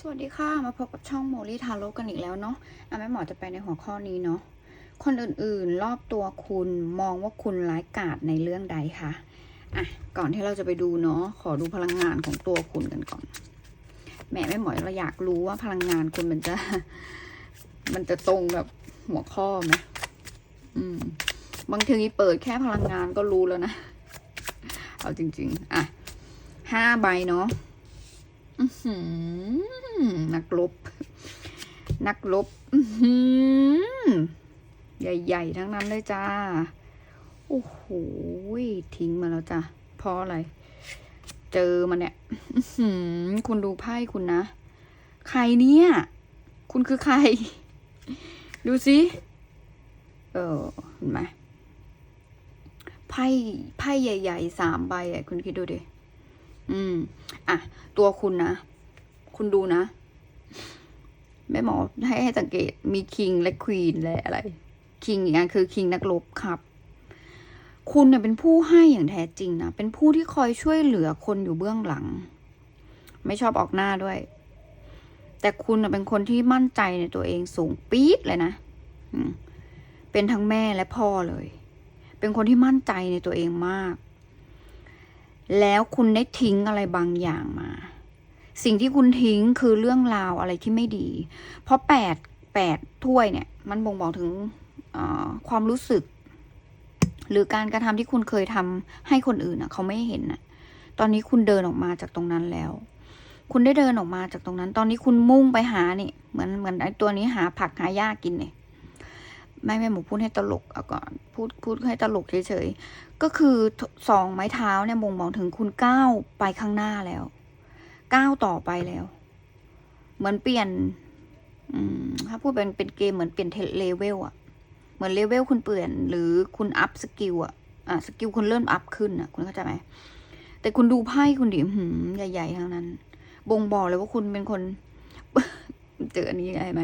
สวัสดีค่ะ มาพบกับช่องโมลี่ทาโร่กันอีกแล้วเนาะอะแม่หมอจะไปในหัวข้อนี้เนาะ คนอื่นๆรอบตัวคุณมองว่าคุณร้ายกาจในเรื่องใดคะอะ ก่อนที่เราจะไปดูเนาะ ขอดูพลังงานของตัวคุณกันก่อนแหม่แม่หมอเราอยากรู้ว่าพลังงานคุณมันจะ มันจะตรงกับหัวข้อไหมอืม บางทีเปิดแค่พลังงานก็รู้แล้วนะ เอาจริง ๆ อะห้าใบเนาะ นักลบ นักลบใหญ่ ๆ ทั้งนั้นเลยจ้า โอ้โห ทิ้งมาแล้วจ้ะเพราะอะไร เจอมันเนี่ยคุณดูไพ่คุณนะ ใครเนี่ย คุณคือใคร ดูสิ เออ เห็นไหมไพ่ ไพ่ใหญ่ๆสามใบอะ คุณคิดดูดิ อืม อะ ตัวคุณนะ คุณดูนะ แม่หมอให้ให้สังเกต มีคิงและควีนและอะไร คิงอีกอันคือคิงนักรบครับ คุณเนี่ยเป็นผู้ให้อย่างแท้จริงนะ เป็นผู้ที่คอยช่วยเหลือคนอยู่เบื้องหลัง ไม่ชอบออกหน้าด้วย แต่คุณน่ะเป็นคนที่มั่นใจในตัวเองสูงปี๊ดเลยนะ เป็นทั้งแม่และพ่อเลย เป็นคนที่มั่นใจในตัวเองมาก แล้วคุณได้ทิ้งอะไรบางอย่างมา สิ่งที่คุณทิ้งคือเรื่องราวอะไรที่ไม่ดี เพราะแปดแปดถ้วยเนี่ย มันบ่งบอกถึงความรู้สึก หรือการกระทำที่คุณเคยทำให้คนอื่นอะเขาไม่เห็นอะตอนนี้คุณเดินออกมาจากตรงนั้นแล้ว คุณได้เดินออกมาจากตรงนั้น ตอนนี้คุณมุ่งไปหานี่เหมือนเหมือนไอ้ตัวนี้หาผักหาหญ้ากินเนี่ย ไม่แม่หมูพูดให้ตลกเอาก่อนพูดพูดให้ตลกเฉยๆก็คือสองไม้เท้าเนี่ยบ่งบอกถึงคุณก้าวไปข้างหน้าแล้วก้าวต่อไปแล้ว เหมือนเปลี่ยน อืม ถ้าพูดเป็นเป็นเกมเหมือนเปลี่ยนเลเวลอะเหมือนเลเวลคุณเปลี่ยน หรือคุณอัพสกิลอะอะสกิลคุณเริ่มอัพขึ้นอะคุณเข้าใจไหมแต่คุณดูไพ่คุณดิหืมใหญ่ๆทั้งนั้น บ่งบอกเลยว่าคุณเป็นคน เจออันนี้ได้ไหม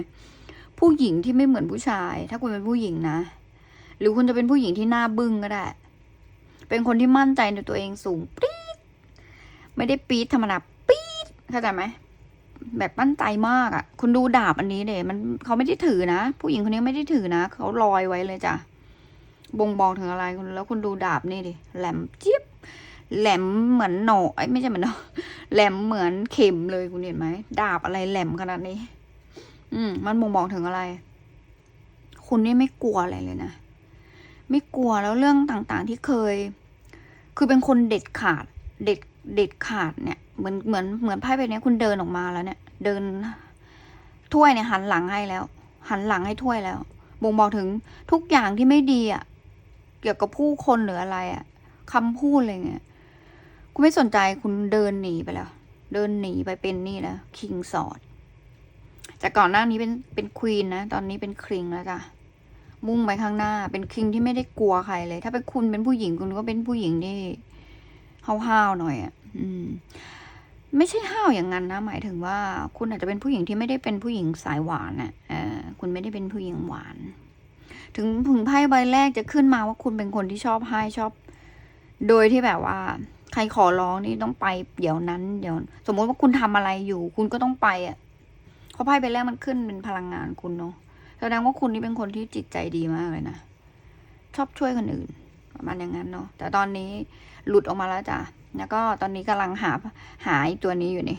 ผู้หญิงที่ไม่เหมือนผู้ชาย ถ้าคุณเป็นผู้หญิงนะ หรือคุณจะเป็นผู้หญิงที่หน้าบึ้งก็ได้ เป็นคนที่มั่นใจในตัวเองสูงปี๊ดไม่ได้ปี๊ดธรรมดาปี๊ดเข้าใจไหมแบบมั่นใจมากอะ่ะ คุณดูดาบอันนี้เดยมันเขาไม่ได้ถือนะ ผู้หญิงคนนี้ไม่ได้ถือนะเขาลอยไว้เลยจ้ะบ่งบอกถึงอะไรคุณแล้วคุณดูดาบนี่ดิแหลมเจี๊ยบแหลมเหมือนหนอไอ้ไม่ใช่เหมือนหนอแหลมเหมือนเข็มเลยคุณเห็นไหมดาบอะไรแหลมขนาดนี้ อืม มันบ่งบอกถึงอะไร คุณนี่ไม่กลัวอะไรเลยนะ ไม่กลัวแล้วเรื่องต่างๆที่เคย คือเป็นคนเด็ดขาด เด็ด เด็ดขาดเนี่ย เหมือน เหมือน เหมือนไพ่ใบนี้คุณเดินออกมาแล้วเนี่ย เดิน ถ้วยเนี่ยหันหลังให้แล้ว หันหลังให้ถ้วยแล้ว บ่งบอกถึงทุกอย่างที่ไม่ดีอะ เกี่ยวกับผู้คนหรืออะไรอะคำพูดอะไรเงี้ย คุณไม่สนใจคุณเดินหนีไปแล้ว เดินหนีไปเป็นนี่แล้วคิงสอด จากก่อนหน้านี้เป็นเป็นควีนนะ ตอนนี้เป็นคริงแล้วจ้ะ มุ่งไปข้างหน้า เป็นคริงที่ไม่ได้กลัวใครเลย ถ้าเป็นคุณเป็นผู้หญิงคุณก็เป็นผู้หญิงที่ห้าวๆหน่อยอะ อืม ไม่ใช่ห้าวอย่างนั้นนะ หมายถึงว่า คุณอาจจะเป็นผู้หญิงที่ไม่ได้เป็นผู้หญิงสายหวานอะเออคุณไม่ได้เป็นผู้หญิงหวาน ถึงผึงไพ่ใบแรกจะขึ้นมาว่าคุณเป็นคนที่ชอบให้ชอบ โดยที่แบบว่าใครขอร้องนี่ต้องไปเดี๋ยวนั้น เดี๋ยว สมมติว่าคุณทำอะไรอยู่ คุณก็ต้องไปอะ ราะไพ่ใบแรกมันขึ้นเป็นพลังงานคุณเนาะแสดงว่าคุณนี่เป็นคนที่จิตใจดีมากเลยนะ ชอบช่วยคนอื่นประมาณอย่างนั้นเนาะแต่ตอนนี้หลุดออกมาแล้วจ้ะแล้วก็ตอนนี้กำลังหาหาตัวนี้อยู่นี่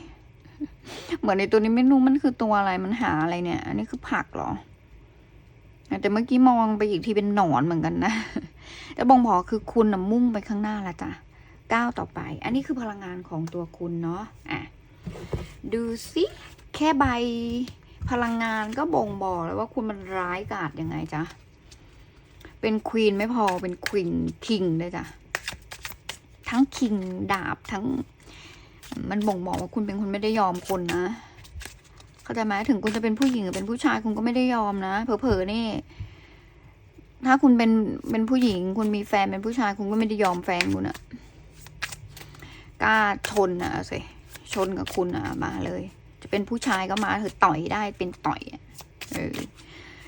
เหมือนในตัวนี้ไม่รู้มันคือตัวอะไรมันหาอะไรเนี่ย อันนี้คือผักเหรอ แต่เมื่อกี้มองไปอีกทีเป็นหนอนเหมือนกันนะแต่บ่งบอกคือคุณนะมุ่งไปข้างหน้าแล้วจ้ะก้าวต่อไป อันนี้คือพลังงานของตัวคุณเนาะอะดูสิ แค่ใบพลังงานก็บ่งบอกแล้วว่าคุณมันร้ายกาจยังไงจ๊ะ เป็นควีนไม่พอเป็นควีนคิงด้วยจ้ะ ทั้งคิงดาบทั้ง มันบ่งบอกว่าคุณเป็นคนไม่ได้ยอมคนนะ เข้าใจไหมถึงคุณจะเป็นผู้หญิงหรือเป็นผู้ชายคุณก็ไม่ได้ยอมนะเผลอๆนี่ ถ้าคุณเป็นเป็นผู้หญิง คุณมีแฟนเป็นผู้ชาย คุณก็ไม่ได้ยอมแฟนคุณอะกล้าชนอะสิชนกับคุณอะมาเลย เป็นผู้ชายก็มาเถอะต่อยได้เป็นต่อยเออ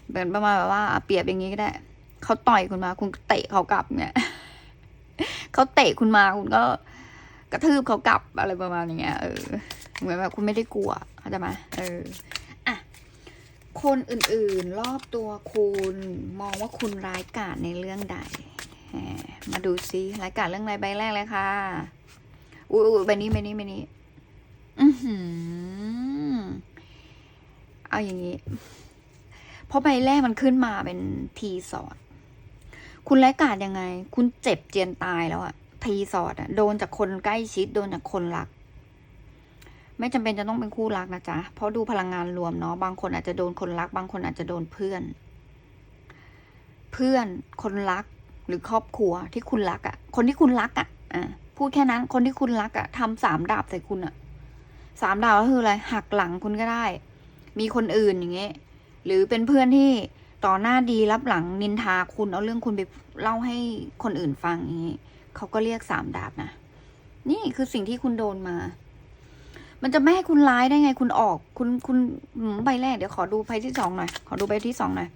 เหมือนประมาณแบบว่าเปรียบอย่างนี้ก็ได้เขาต่อยคุณมา คุณเตะเขากลับเนี่ยเขาเตะคุณมาคุณก็ กระทืบเขากลับอะไรประมาณอย่างเงี้ยเออเหมือนแบบคุณไม่ได้กลัวเข้าใจไหมเอออะคนอื่นๆ รอบตัวคุณมองว่าคุณร้ายกาจในเรื่องใดมาดูซิร้ายกาจเรื่องอะไรใบแรกเลยค่ะ อุ้ยอุ้ยใบนี้ใบนี้ใบนี้ อือหือ เอาอย่างนี้ เพราะใบแรกมันขึ้นมาเป็นทีสอด คุณร้กาจยังไง คุณเจ็บเจียนตายแล้วอะทีสอดอะโดนจากคนใกล้ชิด โดนจากคนรัก ไม่จำเป็นจะต้องเป็นคู่รักนะจ๊ะ เพราะดูพลังงานรวมเนาะ บางคนอาจจะโดนคนรัก บางคนอาจจะโดนเพื่อน เพื่อน คนรัก หรือครอบครัวที่คุณรักอะคนที่คุณรักอะอะพูดแค่นั้น คนที่คุณรักอะทำสามดาบใส่คุณอะ่ะสามดาบก็คืออะไรหักหลังคุณก็ได้ มีคนอื่นอย่างเงี้ยหรือเป็นเพื่อนที่ต่อหน้าดีรับหลังนินทาคุณเอาเรื่องคุณไปเล่าให้คนอื่นฟังอย่างงี้เขาก็เรียกสามดาบนะ นี่คือสิ่งที่คุณโดนมา มันจะไม่ให้คุณร้ายได้ไง คุณออก คุณคุณหืมใบแรกเดี๋ยวขอดูใบที่สองหน่อยขอดูใบที่สองหน่อย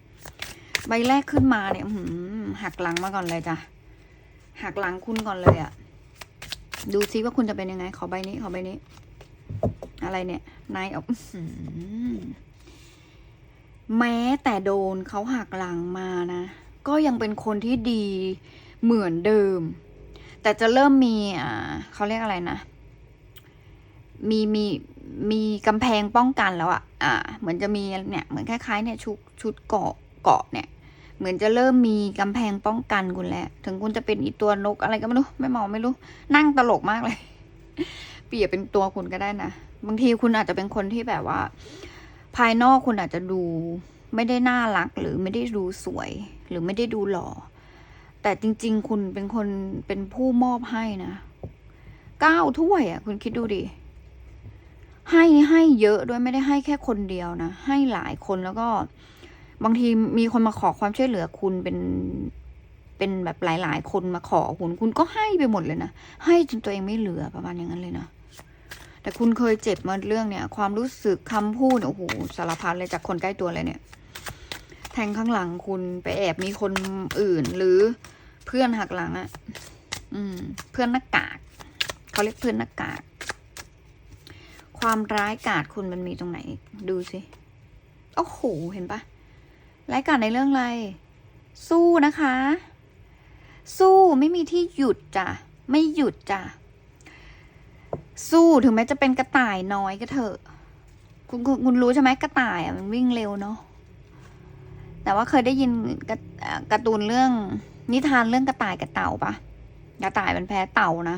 ใบแรกขึ้นมาเนี่ยหืมหักหลังมาก่อนเลยจ้ะหักหลังคุณก่อนเลยอะดูซิว่าคุณจะเป็นยังไง ขอใบนี้ ขอใบนี้ อะไรเนี่ยนายเอาอื้อหือแม้แต่โดนเขาหักหลังมานะ ก็ยังเป็นคนที่ดีเหมือนเดิม แต่จะเริ่มมีอ่าเขาเรียกอะไรนะ มีมีมีกำแพงป้องกันแล้วอะอ่า เหมือนจะมีเนี่ย เหมือนคล้ายๆเนี่ยชุดชุดเกาะเกาะเนี่ย เหมือนจะเริ่มมีกำแพงป้องกันคุณแล้ว ถึงคุณจะเป็นอีตัวนกอะไรก็ไม่รู้ ไม่มองไม่รู้ นั่งตลกมากเลย เปรียบเป็นตัวคุณก็ได้นะ บางทีคุณอาจจะเป็นคนที่แบบว่า ภายนอกคุณอาจจะดูไม่ได้น่ารักหรือไม่ได้ดูสวย หรือไม่ได้ดูหล่อ แต่จริง ๆ คุณเป็นคนเป็นผู้มอบให้นะเก้าถ้วยอะ คุณคิดดูดิให้ให้เยอะด้วยไม่ได้ให้แค่คนเดียวนะให้หลายคนแล้วก็ บางทีมีคนมาขอความช่วยเหลือคุณเป็นเป็นแบบหลาย ๆ คนมาขอคุณคุณก็ให้ไปหมดเลยนะให้จนตัวเองไม่เหลือประมาณอย่างนั้นเลยนะ แต่คุณเคยเจ็บมาเรื่องเนี่ย ความรู้สึกคำพูดโอ้โหสารพัดเลยจากคนใกล้ตัวเลยเนี่ย แทงข้างหลังคุณไปแอบมีคนอื่น หรือเพื่อนหักหลังอะ่ะอืม เพื่อนหน้ากากเขาเรียกเพื่อนหน้ากากความร้ายกาจคุณมันมีตรงไหน ดูสิโอ้โหเห็นปะร้ายกาจในเรื่องอะไร สู้นะคะ สู้ไม่มีที่หยุดจ้ะไม่หยุดจ้ะ สู้ถึงแม้จะเป็นกระต่ายน้อยก็เถอะ คุณคุณคุณรู้ใช่ไหมกระต่ายอะมันวิ่งเร็วเนาะแต่ว่าเคยได้ยินกระอ่าการ์ตูนเรื่อง นิทานเรื่องกระต่ายกับเต่าปะกระต่ายมันแพ้เต่านะ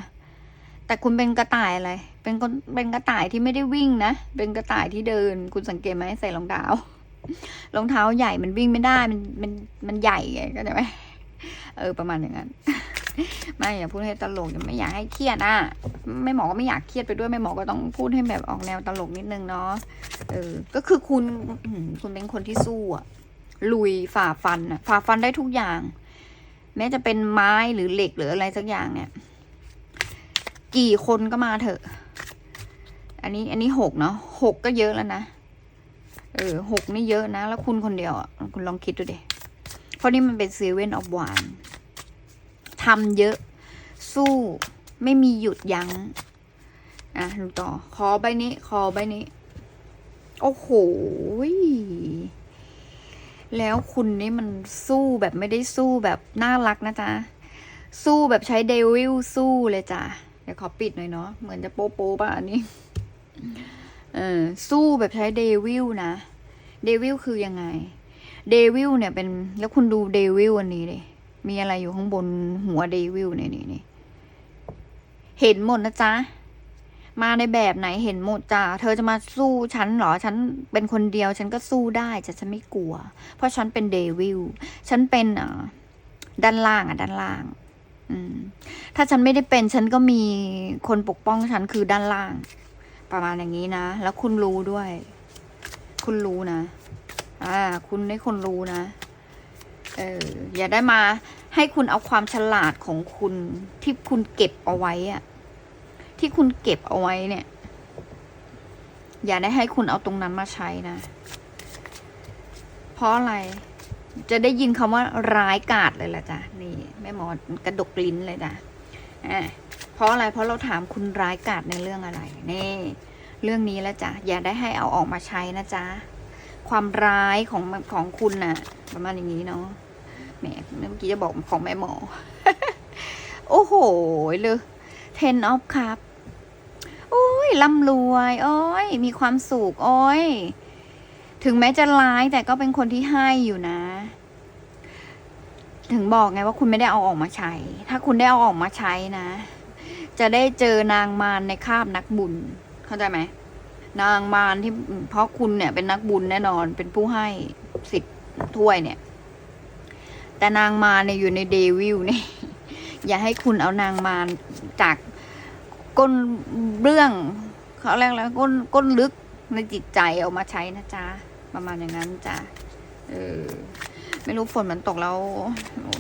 แต่คุณเป็นกระต่ายอะไร เป็นคนเป็นกระต่ายที่ไม่ได้วิ่งนะ เป็นกระต่ายที่เดิน คุณสังเกตไหมใส่รองเท้า รองเท้าใหญ่มันวิ่งไม่ได้ มันมันมันใหญ่ไงก็ใช่ไหมเออประมาณอย่างนั้น ไม่อย่าพูดให้ตลกอย่าไม่อยากให้เครียดอะไม่หมอก็ไม่อยากเครียดไปด้วยไม่หมอก็ต้องพูดให้แบบออกแนวตลกนิดนึงเนาะเออ ก็คือคุณคุณเป็นคนที่สู้อะลุยฝ่าฟันอะฝ่าฟันได้ทุกอย่าง แม้จะเป็นไม้หรือเหล็กหรืออะไรสักอย่างเนี่ย กี่คนก็มาเถอะ อันนี้อันนี้หกเนาะหกก็เยอะแล้วนะเออหกนี่เยอะนะ แล้วคุณคนเดียวอะคุณลองคิดดูดิเพราะนี่มันเป็นเซเว่นออฟวาน ทำเยอะ สู้ไม่มีหยุดยัง้งอะดูต่อคอใบนี้คอใบนี้ โอ้โห แล้วคุณนี่มันสู้แบบไม่ได้สู้แบบน่ารักนะจ๊ะ สู้แบบใช้เดวิลสู้เลยจ้ะ เดี๋ยวขอปิดหน่อยเนาะ เหมือนจะโป๊ะโป๊ะป่ะอันนี้ เออ สู้แบบใช้เดวิลนะ เดวิลคือยังไง เดวิลเนี่ยเป็น แล้วคุณดูเดวิลอันนี้เลย มีอะไรอยู่ข้างบนหัวเดวิลเนี่ยนี่นี่เห็นหมดนะจ๊ะ มาในแบบไหนเห็นหมดจ้าเธอจะมาสู้ฉันเหรอ ฉันเป็นคนเดียวฉันก็สู้ได้แต่ฉันไม่กลัว เพราะฉันเป็นเดวิลฉันเป็นอ่าด้านล่างอะ ด้านล่าง อืม ถ้าฉันไม่ได้เป็น ฉันก็มีคนปกป้องฉันคือด้านล่าง ประมาณอย่างนี้นะ แล้วคุณรู้ด้วย คุณรู้นะ อ่า คุณได้คนรู้นะ เอออย่าได้มาให้คุณเอาความฉลาดของคุณที่คุณเก็บเอาไว้อะที่คุณเก็บเอาไว้เนี่ย อย่าได้ให้คุณเอาตรงนั้นมาใช้นะ เพราะอะไร จะได้ยินคำว่าร้ายกาจเลยล่ะจ้ะนี่แม่หมอกระดกลิ้นเลยจ้ะอ่าเพราะอะไรเพราะเราถามคุณร้ายกาจในเรื่องอะไรนี่เรื่องนี้แล้วจ้ะอย่าได้ให้เอาออกมาใช้นะจ๊ะความร้ายของของคุณน่ะ ประมาณอย่างนี้เนาะ แหมเมื่อกี้จะบอกของแม่หมอ โอ้โหเลย ten of cup โอ้ยร่ำรวยโอ้ยมีความสุขโอ้ยถึงแม้จะร้ายแต่ก็เป็นคนที่ให้อยู่นะ ถึงบอกไงว่าคุณไม่ได้เอาออกมาใช้ ถ้าคุณได้เอาออกมาใช้นะ จะได้เจอนางมารในคาบนักบุญ เข้าใจไหมนางมารที่เพราะคุณเนี่ยเป็นนักบุญแน่นอนเป็นผู้ให้สิบถ้วยเนี่ย แต่นางมารเนี่ยอยู่ในเดวิลเนี่ยอย่าให้คุณเอานางมารจากก้นเรื่องเขาเรียกแล้วก้นก้นลึกในจิตใจเอามาใช้นะจ๊ะประมาณอย่างนั้นจ้ะเออไม่รู้ฝนมันตกแล้ว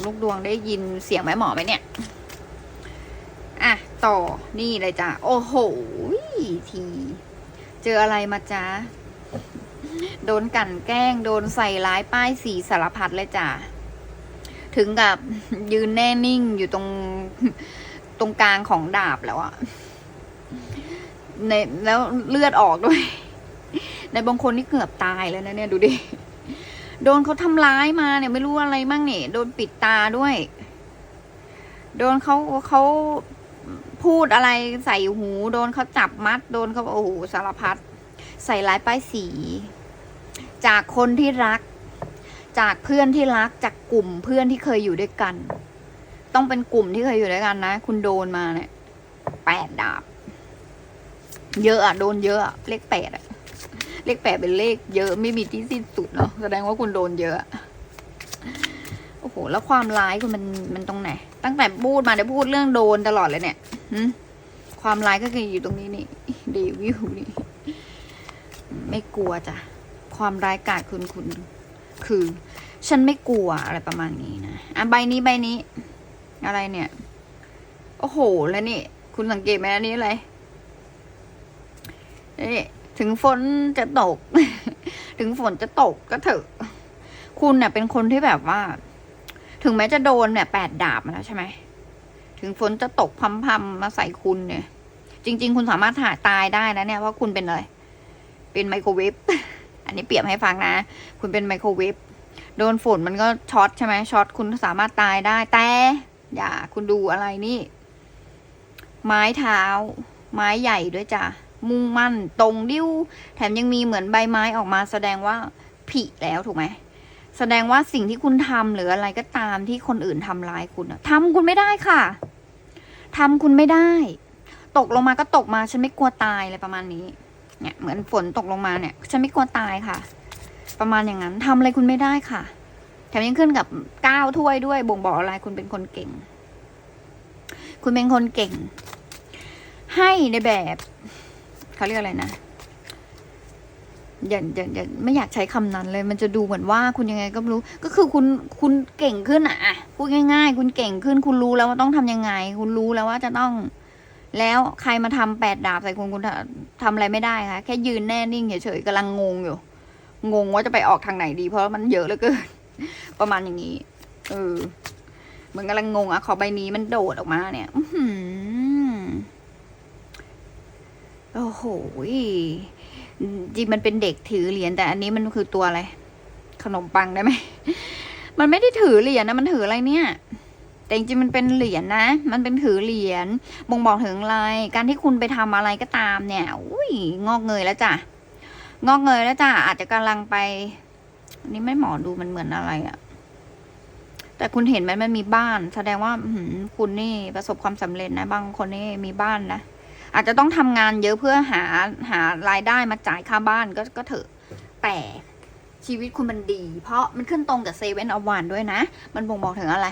ลูกดวงได้ยินเสียงไหมหมอไหมเนี่ยอะต่อนี่เลยจ้ะโอ้โหที เจออะไรมาจ้าโดนกลั่นแกล้ง โดนใส่ร้ายป้ายสีสารพัดเลยจ้ะ ถึงกับยืนแน่นิ่งอยู่ตรงตรงกลางของดาบแล้วอะในแล้วเลือดออกด้วย ในบางคนนี่เกือบตายแล้วนะเนี่ยดูดิ โดนเขาทำร้ายมาเนี่ยไม่รู้อะไรมั่งเนี่ยโดนปิดตาด้วย โดนเขาเขาพูดอะไรใส่หู โดนเขาจับมัด โดนเขาโอ้โหสารพัดใส่ร้ายป้ายสี จากคนที่รัก จากเพื่อนที่รักจากกลุ่มเพื่อนที่เคยอยู่ด้วยกัน ต้องเป็นกลุ่มที่เคยอยู่ด้วยกันนะ คุณโดนมาเนี่ยแปดดาบ เยอะอะโดนเยอะอะเลขแปดอะเลขแปดเป็นเลขเยอะไม่มีที่สิ้นสุดเนาะแสดงว่าคุณโดนเยอะโอ้โห แล้วความร้ายคุณมันมันตรงไหน ตั้งแต่พูดมาได้พูดเรื่องโดนตลอดเลยเนี่ยความร้ายก็คืออยู่ตรงนี้นี่เดวิลนี่ ไม่กลัวจ้ะ ความร้ายกาจคุณคุณ คือ ฉันไม่กลัวอะไรประมาณนี้นะอะใบนี้ใบนี้ อะไรเนี่ย โอ้โห แล้วนี่ คุณสังเกตไหมอันนี้อะไรนี่ถึงฝนจะตก ถึงฝนจะตกก็เถอะ คุณเนี่ยเป็นคนที่แบบว่า ถึงแม้จะโดนเนี่ยแปดดาบมาแล้วใช่ไหม ถึงฝนจะตกพัมๆมาใส่คุณเนี่ย จริง ๆ คุณสามารถหาตายได้นะเนี่ยว่าคุณเป็นอะไร เป็นไมโครเวฟ อันนี้เปรียบให้ฟังนะ คุณเป็นไมโครเวฟ โดนฝนมันก็ช็อตใช่ไหมช็อตคุณสามารถตายได้แต่ อย่าคุณดูอะไรนี่ ไม้เท้า ไม้ใหญ่ด้วยจ้ะมุ่งมั่นตรงดิ้ว แถมยังมีเหมือนใบไม้ออกมาแสดงว่าผลิแล้วถูกไหมแสดงว่าสิ่งที่คุณทำหรืออะไรก็ตามที่คนอื่นทำร้ายคุณอะทำคุณไม่ได้ค่ะทำคุณไม่ได้ ตกลงมาก็ตกมาฉันไม่กลัวตายอะไรประมาณนี้ เนี่ยเหมือนฝนตกลงมาเนี่ย ฉันไม่กลัวตายค่ะ ประมาณอย่างนั้นทำอะไรคุณไม่ได้ค่ะ แถมยังขึ้นกับก้าวถ้วยด้วย บ่งบอกอะไรคุณเป็นคนเก่ง คุณเป็นคนเก่ง ให้ในแบบเขาเรียกอะไรนะอย่าอย่าอย่าไม่อยากใช้คำนั้นเลย มันจะดูเหมือนว่าคุณยังไงก็ไม่รู้ ก็คือคุณคุณเก่งขึ้นอะพูดง่าย ๆ คุณเก่งขึ้น คุณรู้แล้วว่าต้องทำยังไง คุณรู้แล้วว่าจะต้อง แล้วใครมาทำแปดดาบใส่คุณคุณทำทำอะไรไม่ได้ค่ะแค่ยืนแน่นิ่งเฉยๆกำลังงงอยู่ งงว่าจะไปออกทางไหนดี เพราะมันเยอะเหลือเกิน ประมาณอย่างนี้ เออเหมือนกำลังงงอะขอใบนี้มันโดดออกมาเนี่ยอืโอ้โหจริงมันเป็นเด็กถือเหรียญแต่อันนี้มันคือตัวอะไร ขนมปังได้ไหม มันไม่ได้ถือเหรียญนะ มันถืออะไรเนี่ย แต่จริงมันเป็นเหรียญนะ มันเป็นถือเหรียญบ่งบอกถึงอะไร การที่คุณไปทำอะไรก็ตามเนี่ย อุ้ยงอกเงยแล้วจ้ะ งอกเงยแล้วจ้ะอาจจะกำลังไปอันนี้ไม่หมอดูมันเหมือนอะไรอะแต่คุณเห็นไหมมันมีบ้าน แสดงว่าหืคุณนี่ประสบความสำเร็จนะ บางคนนี่มีบ้านนะอาจจะต้องทำงานเยอะเพื่อหาหารายได้มาจ่ายค่าบ้านก็ก็เถอะ แต่ชีวิตคุณมันดี เพราะมันขึ้นตรงกับเซเว่นอวันด้วยนะ มันบ่งบอกถึงอะไร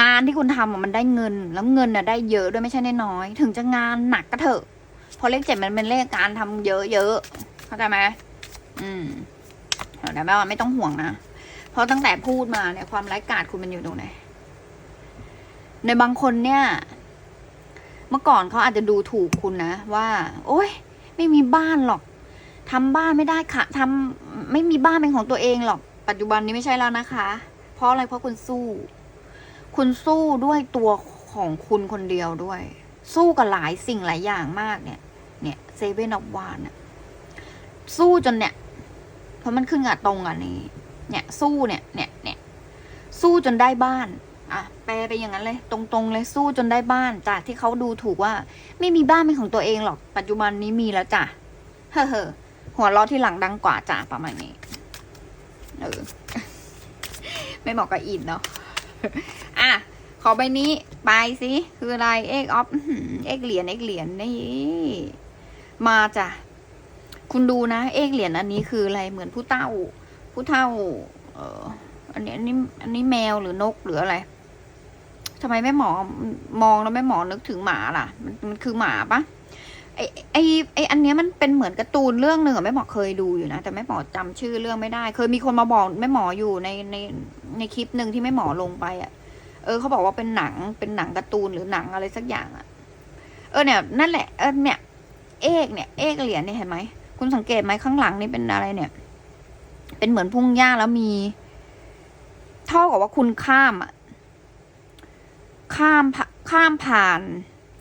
งานที่คุณทำมันได้เงิน แล้วเงินน่ะได้เยอะด้วยไม่ใช่น้อย ถึงจะงานหนักก็เถอะเพราะเลขเจ็ดมันเป็นเลขการทำเยอะๆ เข้าใจไหมอืมแต่แม่ว่าไม่ต้องห่วงนะ เพราะตั้งแต่พูดมาเนี่ยความไร้กาจคุณมันอยู่ตรงไหน ในบางคนเนี่ย เมื่อก่อนเขาอาจจะดูถูกคุณนะว่า โอ๊ย ไม่มีบ้านหรอกทำบ้านไม่ได้ค่ะทำไม่มีบ้านเป็นของตัวเองหรอก ปัจจุบันนี้ไม่ใช่แล้วนะคะ เพราะอะไรเพราะคุณสู้ คุณสู้ด้วยตัวของคุณคนเดียวด้วย สู้กับหลายสิ่งหลายอย่างมากเนี่ย เนี่ยเซเว่นออฟวานอะ สู้จนเนี่ย เพราะมันขึ้นกับตรงอะนี่เนี่ย สู้เนี่ย เนี่ยเนี่ยสู้จนได้บ้าน อะ แปลไปอย่างนั้นเลย ตรงๆเลยสู้จนได้บ้าน จากที่เขาดูถูกว่า ไม่มีบ้านเป็นของตัวเองหรอก ปัจจุบันนี้มีแล้วจ้ะ เฮ้อเฮ้อหัวเราะที่หลังดังกว่าจ้ะประมาณนี้ เออ ไม่เหมาะกับอินเนาะ อะ ขอใบนี้ไปสิ คืออะไร เอ็กออฟ เอ็กเหรียญ เอ็กเหรียญนี่ มาจ้ะ คุณดูนะ เอกเหรียญอันนี้คืออะไรเหมือนผู้เฒ่าผู้เฒ่า เอออันนี้อันนี้อันนี้แมวหรือนกหรืออะไรทำไมไม่หมอมองแล้วไม่หมอนึกถึงหมาล่ะ มันมันคือหมาปะไอไอไออันเนี้ยมันเป็นเหมือนการ์ตูนเรื่องหนึ่งอะแม่หมอเคยดูอยู่นะแต่แม่หมอจำชื่อเรื่องไม่ได้ เคยมีคนมาบอกแม่หมออยู่ในในในคลิปหนึ่งที่แม่หมอลงไปอะเออเขาบอกว่าเป็นหนังเป็นหนังการ์ตูนหรือหนังอะไรสักอย่างอะเออเนี่ยนั่นแหละเออเนี่ย เอกเนี่ย เอกเหรียญเนี่ยเห็นไหม คุณสังเกตไหมข้างหลังนี่เป็นอะไรเนี่ย เป็นเหมือนพุ่งหญ้าแล้วมี เท่ากับว่าคุณข้ามอะข้ามผ่าข้ามผ่าน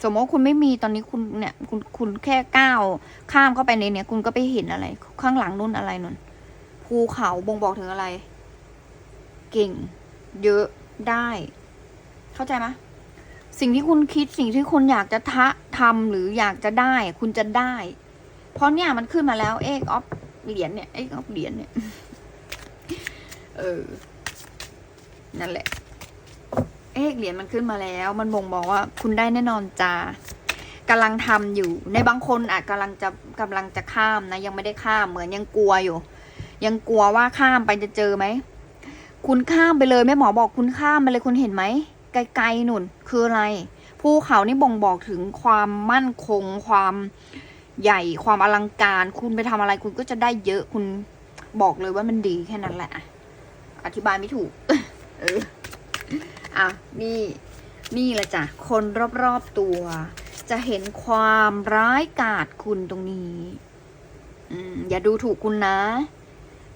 สมมติว่าคุณไม่มีตอนนี้คุณเนี่ย คุณคุณแค่ก้าวข้ามเข้าไปในเนี่ย คุณก็ไปเห็นอะไร ข้างหลังนู่นอะไรนู่นภูเขาบ่งบอกถึงอะไร เก่ง เยอะได้ เข้าใจไหมสิ่งที่คุณคิดสิ่งที่คุณอยากจะทะทำหรืออยากจะได้ คุณจะได้ เพราะเนี่ยมันขึ้นมาแล้ว เอกออฟเหรียญเนี่ยเอกออฟเหรียญเนี่ย เออ นั่นแหละ เอกเหรียญมันขึ้นมาแล้ว มันบ่งบอกว่า คุณได้แน่นอนจ้ากำลังทำอยู่ ในบางคนอาจกำลังจะกำลังจะข้ามนะ ยังไม่ได้ข้ามเหมือนยังกลัวอยู่ ยังกลัวว่าข้ามไปจะเจอไหมคุณข้ามไปเลยแม่หมอบอกคุณข้ามไปเลยคุณเห็นไหมไกลๆหนุนคืออะไรภูเขานี่บ่งบอกถึงความมั่นคงความ ใหญ่ความอลังการ คุณไปทำอะไรคุณก็จะได้เยอะคุณบอกเลยว่ามันดีแค่นั้นแหละอธิบายไม่ถูก เอออะนี่นี่แหละจ้ะคนรอบๆตัว จะเห็นความร้ายกาจคุณตรงนี้ อืม อย่าดูถูกคุณนะ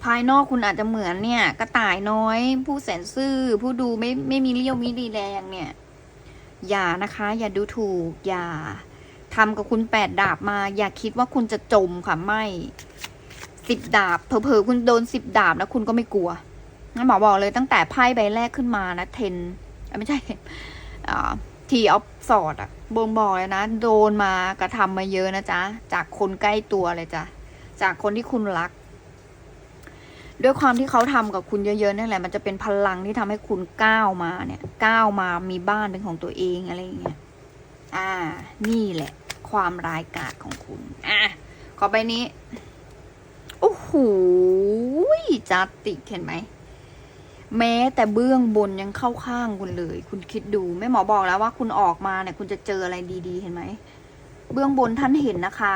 ภายนอกคุณอาจจะเหมือนเนี่ย กระต่ายน้อย ผู้แสนซื่อ ผู้ดูไม่ไม่มีเลี้ยวมีดีแรงเนี่ย อย่านะคะ อย่าดูถูก อย่า ทำกับคุณแปดดาบมา อย่าคิดว่าคุณจะจมค่ะไม่สิบดาบเผลอๆคุณโดนสิบดาบแล้วคุณก็ไม่กลัวงั้นหมอบอกเลยตั้งแต่ไพ่ใบแรกขึ้นมานะเทนไม่ใช่ทีออฟสอดอะบ่งบอกเลยนะ โดนมากระทำมาเยอะนะจ๊ะ จากคนใกล้ตัวเลยจ้ะ จากคนที่คุณรัก ด้วยความที่เขาทำกับคุณเยอะๆนั่นแหละ มันจะเป็นพลังที่ทำให้คุณก้าวมาเนี่ย ก้าวมามีบ้านเป็นของตัวเองอะไรอย่างเงี้ย อ่า นี่แหละ ความร้ายกาจของคุณ อะ ขอไปนี้ โอ้โหจัดติเห็นไหม แม้แต่เบื้องบนยังเข้าข้างคุณเลย คุณคิดดูแม่หมอบอกแล้วว่าคุณออกมาเนี่ย คุณจะเจออะไรดีๆ เห็นไหม เบื้องบนท่านเห็นนะคะ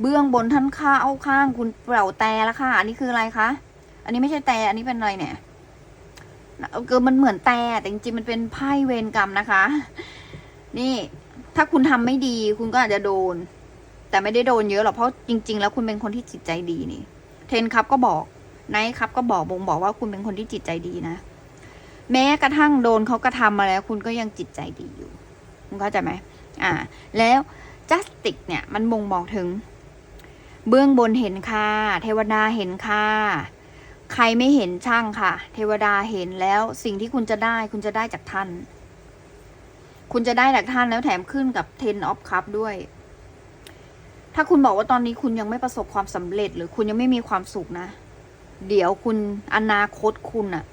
เบื้องบนท่านข้าเอาข้าง คุณเปล่าแต่ละค่ะ อันนี้คืออะไรคะ อันนี้ไม่ใช่แต่ อันนี้เป็นอะไรเนี่ยเกิดมันเหมือนแต่แต่จริงๆมันเป็นไพ่เวรกรรมนะคะ นี่ ถ้าคุณทำไม่ดี คุณก็อาจจะโดน แต่ไม่ได้โดนเยอะหรอกเพราะจริง ๆ แล้วคุณเป็นคนที่จิตใจดีนี่ เทนครับก็บอกไนท์ครับก็บอกบ่งบอกว่าคุณเป็นคนที่จิตใจดีนะ แม้กระทั่งโดนเขากระทำมาแล้ว คุณก็ยังจิตใจดีอยู่ คุณเข้าใจไหมอ่า แล้วจัสติกเนี่ย มันบ่งบอกถึง เบื้องบนเห็นค่ะเทวดาเห็นค่ะใครไม่เห็นช่างค่ะ เทวดาเห็นแล้วสิ่งที่คุณจะได้คุณจะได้จากท่าน คุณจะได้จากท่านแล้วแถมขึ้นกับ ten of cup ด้วย ถ้าคุณบอกว่าตอนนี้คุณยังไม่ประสบความสำเร็จ หรือคุณยังไม่มีความสุขนะ เดี๋ยวคุณอนาคตคุณอะ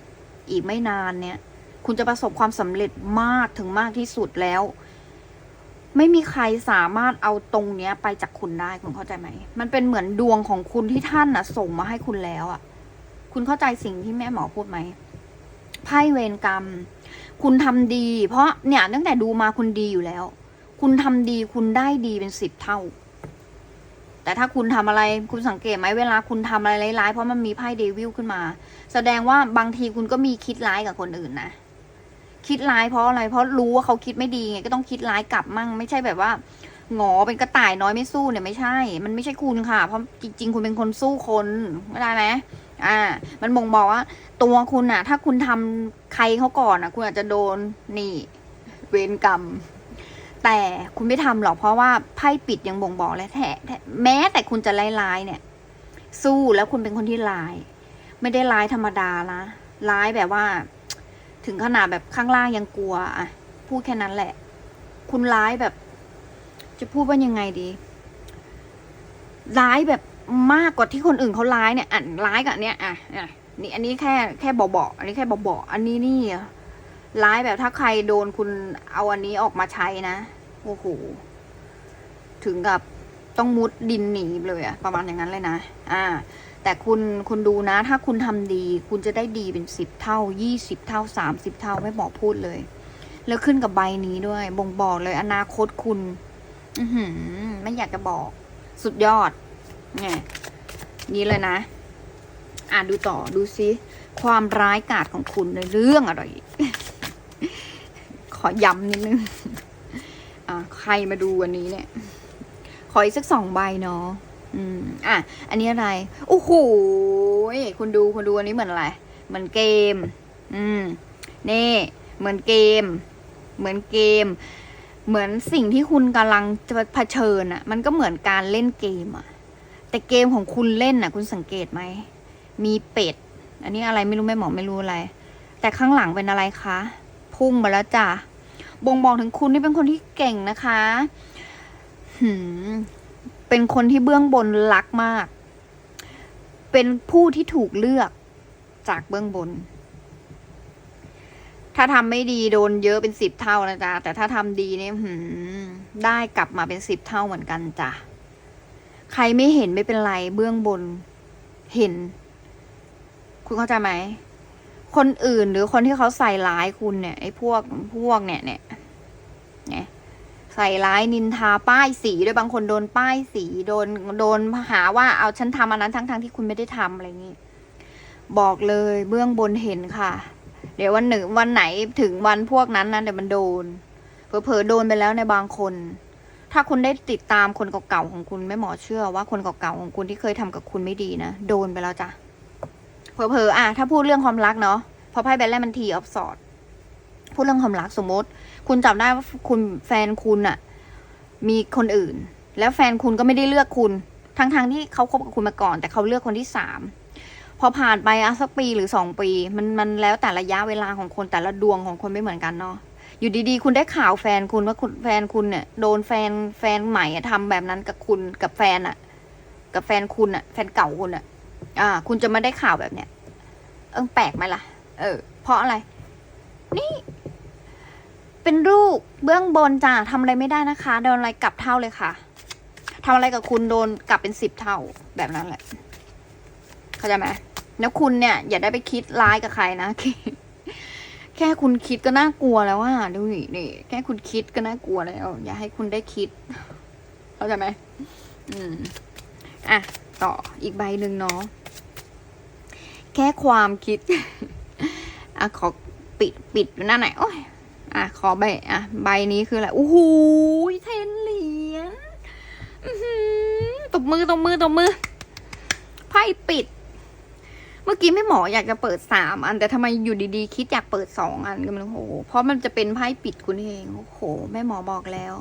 อีกไม่นานเนี่ย คุณจะประสบความสำเร็จมากถึงมากที่สุดแล้ว ไม่มีใครสามารถเอาตรงเนี้ย ไปจากคุณได้คุณเข้าใจไหม มันเป็นเหมือนดวงของคุณที่ท่านอะส่งมาให้คุณแล้วอะคุณเข้าใจสิ่งที่แม่หมอพูดไหมไพ่เวรกรรม คุณทำดี เพราะเนี่ยตั้งแต่ดูมาคุณดีอยู่แล้ว คุณทำดีคุณได้ดีเป็นสิบเท่า แต่ถ้าคุณทำอะไรคุณสังเกตไหมเวลาคุณทำอะไรร้ายๆเพราะมันมีไพ่เดวิลขึ้นมา แสดงว่าบางทีคุณก็มีคิดร้ายกับคนอื่นนะคิดร้ายเพราะอะไรเพราะรู้ว่าเขาคิดไม่ดีไงก็ต้องคิดร้ายกลับมั่ง ไม่ใช่แบบว่าหงอเป็นกระต่ายน้อยไม่สู้เนี่ยไม่ใช่ มันไม่ใช่คุณค่ะ เพราะจริง ๆ คุณเป็นคนสู้คนไม่ได้ไหม อ่า มันบ่งบอกว่า ตัวคุณอะถ้าคุณทำใครเขาก่อนอะคุณอาจจะโดนนี่ เวรกรรม แต่คุณไม่ทำหรอกเพราะว่าไพ่ปิดยังบ่งบอกเลยแท้แท้แม้แต่คุณจะร้ายๆเนี่ย สู้แล้วคุณเป็นคนที่ร้าย ไม่ได้ร้ายธรรมดานะร้ายแบบว่า ถึงขนาดแบบข้างล่างยังกลัวอะพูดแค่นั้นแหละ คุณร้ายแบบ จะพูดว่ายังไงดีร้ายแบบ มากกว่าที่คนอื่นเขาร้ายเนี่ยอะร้ายกับเนี้ยอะอะนี่อันนี้แค่แค่เบาๆอันนี้แค่เบาๆอันนี้นี่ร้ายแบบถ้าใครโดนคุณเอาอันนี้ออกมาใช้นะโอ้โหถึงกับต้องมุดดินหนีเลยอะประมาณอย่างนั้นเลยนะ อ่า แต่คุณคุณดูนะ ถ้าคุณทำดี คุณจะได้ดีเป็นสิบเท่ายี่สิบเท่าสามสิบเท่าไม่บอกพูดเลย แล้วขึ้นกับใบนี้ด้วย บ่งบอกเลยอนาคตคุณ อืไม่อยากจะบอก สุดยอด เนี่ยนี่เลยนะ อ่านดูต่อดูซิ ความร้ายกาจของคุณในเรื่องอะไรขอย้ำนิดนึง อะใครมาดูวันนี้เนี่ย ขออีกสักสองใบเนาะอืม อะ อันนี้อะไร โอ้โหคุณดูคุณดูอันนี้เหมือนอะไร เหมือนเกม อืม นี่ เหมือนเกม เหมือนเกม เหมือนสิ่งที่คุณกำลังจะเผชิญอะ มันก็เหมือนการเล่นเกมอะ แต่เกมของคุณเล่นอะ คุณสังเกตไหม มีเป็ด อันนี้อะไรไม่รู้ไม่หมอกไม่รู้อะไร แต่ข้างหลังเป็นอะไรคะ พุ่งมาแล้วจ้ะบ่งบอกถึงคุณนี่เป็นคนที่เก่งนะคะหืมเป็นคนที่เบื้องบนรักมาก เป็นผู้ที่ถูกเลือกจากเบื้องบน ถ้าทำไม่ดีโดนเยอะเป็นสิบเท่านะจ๊ะ แต่ถ้าทำดีเนี่ยหืมได้กลับมาเป็นสิบเท่าเหมือนกันจ้ะ ใครไม่เห็นไม่เป็นไร เบื้องบน เห็น คุณเข้าใจไหม คนอื่นหรือคนที่เขาใส่ร้ายคุณเนี่ยไอ้พวกพวกเนี่ยเนี่ยเนี่ยใส่ร้ายนินทาป้ายสีด้วยบางคนโดนป้ายสีโดนโดนหาว่าเอาฉันทำอันนั้นทั้งทที่คุณไม่ได้ทำอะไรอย่างนี้บอกเลยเบื้องบนเห็นค่ะ เดี๋ยววันหนึ่งวันไหนถึงวันพวกนั้นนะเดี๋ยวมันโดนเผลอๆโดนไปแล้วในบางคน ถ้าคุณได้ติดตามคนเก่าๆของคุณแม่หมอเชื่อว่าคนเก่าๆของคุณที่เคยทำกับคุณไม่ดีนะ โดนไปแล้วจ้ะเผลอๆอะถ้าพูดเรื่องความรักเนาะพราะไพ่ใบแรกมันทีออฟสอดพูดเรื่องความรักสมมติ คุณจับได้ว่าคุณแฟนคุณอะมีคนอื่น แล้วแฟนคุณก็ไม่ได้เลือกคุณ ทั้งๆที่เขาคบกับคุณมาก่อน แต่เขาเลือกคนที่สามพอผ่านไปอะสักปีหรือสองปี มันมันแล้วแต่ระยะเวลาของคนแต่ละดวงของคนไม่เหมือนกันเนาะ อยู่ดีๆ คุณได้ข่าวแฟนคุณว่าคุณแฟนคุณเนี่ยโดนแฟนแฟนใหม่อะทำแบบนั้นกับคุณกับแฟนอะกับแฟนคุณอะแฟนเก่าคุณอะอ่า คุณจะไม่ได้ข่าวแบบเนี้ยเออแปลกไหมล่ะ เออ เพราะอะไร นี่ เป็นลูกเบื้องบนจ้าทำอะไรไม่ได้นะคะ โดนอะไรกลับเท่าเลยค่ะทำอะไรกับคุณโดนกลับเป็นสิบเท่าแบบนั้นแหละ เข้าใจไหมแล้วคุณเนี่ย อย่าได้ไปคิดร้ายกับใครนะ ค่แค่คุณคิดก็น่ากลัวแล้วว่าดูนี่นี่แค่คุณคิดก็น่ากลัวแล้ว อย่าให้คุณได้คิด เข้าใจไหมอืมอะต่ออีกใบหนึ่งเนาะแค่ความคิด อะขอปิดปิดอยู่หน้าไหนโอ้ยอะขอใบอะใบนี้คืออะไรโอ้โหเทนเหรียญตบมือตบมือตบมือไพ่ปิด กี้ไม่หมออยากจะเปิดสามอัน แต่ทำไมอยู่ดีๆ คิดอยากเปิดสองอันก็ไม่รู้โอ้โห เพราะมันจะเป็นไพ่ปิดคุณเองโอ้โหแม่หมอบอกแล้ว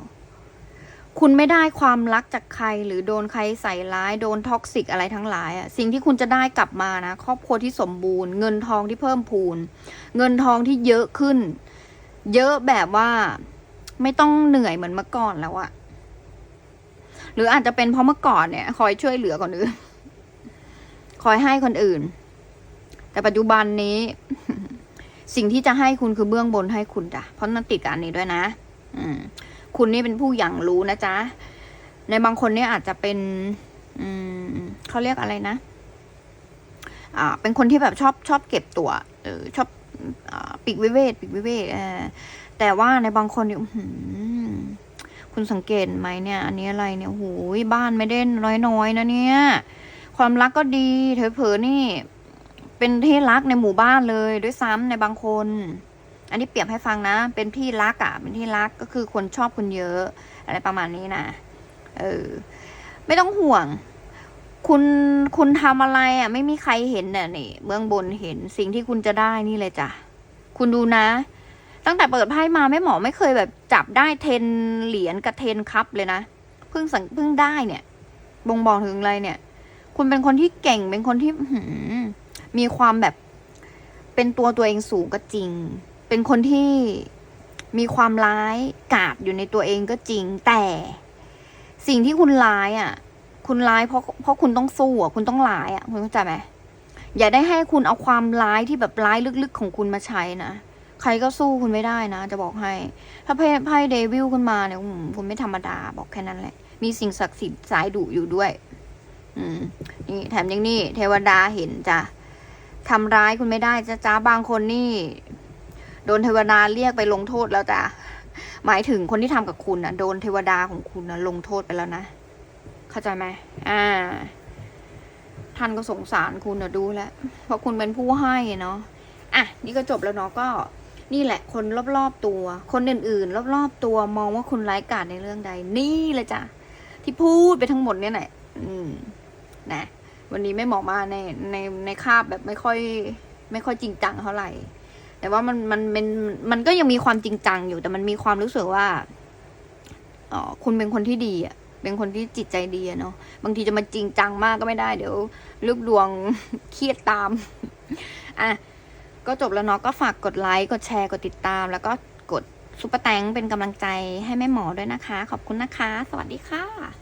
คุณไม่ได้ความรักจากใคร หรือโดนใครใส่ร้ายโดนท็อกซิกอะไรทั้งหลายอะสิ่งที่คุณจะได้กลับมานะ ครอบครัวที่สมบูรณ์ เงินทองที่เพิ่มพูน เงินทองที่เยอะขึ้น เยอะแบบว่าไม่ต้องเหนื่อยเหมือนเมื่อก่อนแล้วอะหรืออาจจะเป็นเพราะเมื่อก่อนเนี่ย คอยช่วยเหลือคนอื่น คอยให้คนอื่น แต่ปัจจุบันนี้ สิ่งที่จะให้คุณคือเบื้องบนให้คุณจ้ะเพราะนั่นติดกับอันนี้ด้วยนะ อืม คุณนี่เป็นผู้อย่างรู้นะจ๊ะ ในบางคนเนี่ยอาจจะเป็น อืมเขาเรียกอะไรนะ อ่า เป็นคนที่แบบชอบชอบเก็บตัวเออชอบอปีกวิเวกปีกวิเวกเออแต่ว่าในบางคนเนี่ยคุณสังเกตไหมเนี่ย อันนี้อะไรเนี่ยโหยบ้านไม่ได้น้อยๆนะเนี่ย ความรักก็ดีเผลอๆนี่ เป็นที่รักในหมู่บ้านเลยด้วยซ้ำในบางคน อันนี้เปรียบให้ฟังนะ เป็นที่รักอะ่ะ เป็นที่รักก็คือคนชอบคุณเยอะ อะไรประมาณนี้นะเออ ไม่ต้องห่วง คุณคุณทำอะไรอะ่ะ ไม่มีใครเห็นน่ะนี่เบื้องบนเห็นสิ่งที่คุณจะได้นี่เลยจ้ะคุณดูนะ ตั้งแต่เปิดไพ่มาแม่หมอไม่เคยแบบจับได้เทนเหรียญกับเทนคัพเลยนะเพิ่งสังเพิ่งได้เนี่ย บ่งบอกถึงอะไรเนี่ย คุณเป็นคนที่เก่งเป็นคนที่หื มีความแบบเป็นตัวตัวเองสูงก็จริง เป็นคนที่มีความร้ายกาดอยู่ในตัวเองก็จริง แต่สิ่งที่คุณร้ายอะ คุณร้ายเพราะเพราะคุณต้องสู้อะ คุณต้องร้ายอะ คุณเข้าใจไหมอย่าได้ให้คุณเอาความร้ายที่แบบร้ายลึกๆของคุณมาใช้นะใครก็สู้คุณไม่ได้นะ จะบอกให้ ถ้าไพ่ไพ่เดวิลขึ้นมาเนี่ยอืมคุณไม่ธรรมดาบอกแค่นั้นแหละ มีสิ่งศักดิ์สิทธิ์สายดุอยู่ด้วย อืม นี่แถมยังนี่ เทวดาเห็นจ้ะ ทำร้ายคุณไม่ได้จ้ะจ้าบางคนนี่ โดนเทวดาเรียกไปลงโทษแล้วจ้ะหมายถึงคนที่ทำกับคุณนะโดนเทวดาของคุณนะลงโทษไปแล้วนะ เข้าใจไหมอ่า ท่านก็สงสารคุณนะดูแลวเพราะคุณเป็นผู้ให้เนาะอะนี่ก็จบแล้วเนาะก็นี่แหละคนรอบๆตัว คนอื่นๆ รอบๆตัวมองว่าคุณไร้กาจในเรื่องใด นี่เลยจ้ะที่พูดไปทั้งหมดเนี่ยแหละอืม นะ วันนี้ไม่เหมาะมาในในในคาบแบบไม่ค่อย ไม่ค่อยจริงจังเท่าไหร่ แต่ว่ามันมันเป็นมันก็ยังมีความจริงจังอยู่ แต่มันมีความรู้สึกว่าอ๋อคุณเป็นคนที่ดีอะเป็นคนที่จิตใจดีเนาะบางทีจะมาจริงจังมากก็ไม่ได้เดี๋ยวลูกดวงเครียดตามอะก็จบแล้วเนาะก็ฝากกดไลค์กดแชร์กดติดตาม แล้วก็กดซุปเปอร์แตงเป็นกำลังใจให้แม่หมอด้วยนะคะ ขอบคุณนะคะ สวัสดีค่ะ